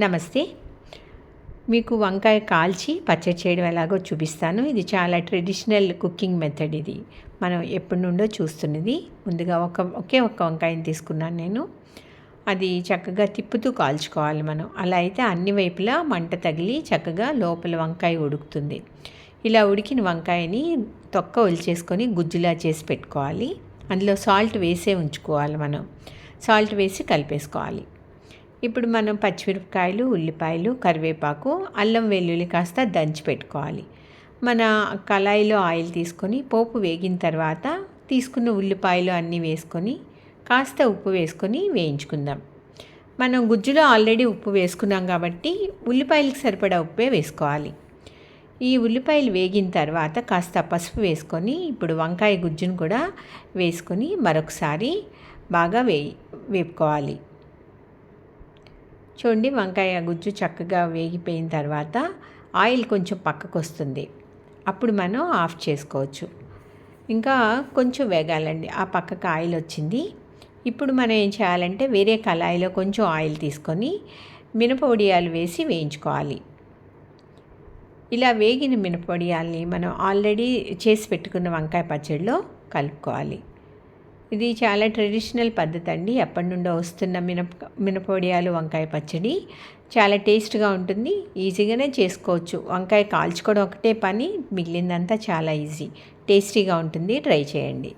నమస్తే. మీకు వంకాయ కాల్చి పచ్చడి చేయడం ఎలాగో చూపిస్తాను. ఇది చాలా ట్రెడిషనల్ కుకింగ్ మెథడ్ ఇది. మనం ఎప్పటి నుండో చూస్తున్నది. ముందుగా ఒక ఒకే ఒక్క వంకాయని తీసుకున్నాను నేను. అది చక్కగా తిప్పుతూ కాల్చుకోవాలి మనం. అలా అయితే అన్ని వైపులా మంట తగిలి చక్కగా లోపల వంకాయ ఉడుకుతుంది. ఇలా ఉడికిన వంకాయని తొక్క ఒలిచేసుకొని గుజ్జులా చేసి పెట్టుకోవాలి. అందులో సాల్ట్ వేసే ఉంచుకోవాలి మనం. సాల్ట్ వేసి కలిపేసుకోవాలి. ఇప్పుడు మనం పచ్చిమిరపకాయలు ఉల్లిపాయలు కరివేపాకు అల్లం వెల్లుల్లి కాస్త దంచి పెట్టుకోవాలి. మన కళాయిలో ఆయిల్ తీసుకొని పోపు వేగిన తర్వాత తీసుకున్న ఉల్లిపాయలు అన్నీ వేసుకొని కాస్త ఉప్పు వేసుకొని వేయించుకుందాం. మనం గుజ్జులో ఆల్రెడీ ఉప్పు వేసుకున్నాం కాబట్టి ఉల్లిపాయలకు సరిపడా ఉప్పే వేసుకోవాలి. ఈ ఉల్లిపాయలు వేగిన తర్వాత కాస్త పసుపు వేసుకొని ఇప్పుడు వంకాయ గుజ్జును కూడా వేసుకొని మరొకసారి బాగా వేయి వేపుకోవాలి. చూడండి వంకాయ గుజ్జు చక్కగా వేగిపోయిన తర్వాత ఆయిల్ కొంచెం పక్కకు వస్తుంది అప్పుడు మనం ఆఫ్ చేసుకోవచ్చు. ఇంకా కొంచెం వేగాలండి. ఆ పక్కకు ఆయిల్ వచ్చింది. ఇప్పుడు మనం ఏం చేయాలంటే వేరే కళాయిలో కొంచెం ఆయిల్ తీసుకొని మినపొడియాలు వేసి వేయించుకోవాలి. ఇలా వేగిన మినపొడియాల్ని మనం ఆల్రెడీ చేసి పెట్టుకున్న వంకాయ పచ్చడిలో కలుపుకోవాలి. ఇది చాలా ట్రెడిషనల్ పద్ధతి అండి ఎప్పటి నుండో వస్తున్న మినప మినపొడియాలు వంకాయ పచ్చడి. చాలా టేస్ట్గా ఉంటుంది. ఈజీగానే చేసుకోవచ్చు. వంకాయ కాల్చుకోవడం ఒకటే పని. మిగిలిందంతా చాలా ఈజీ. టేస్టీగా ఉంటుంది. ట్రై చేయండి.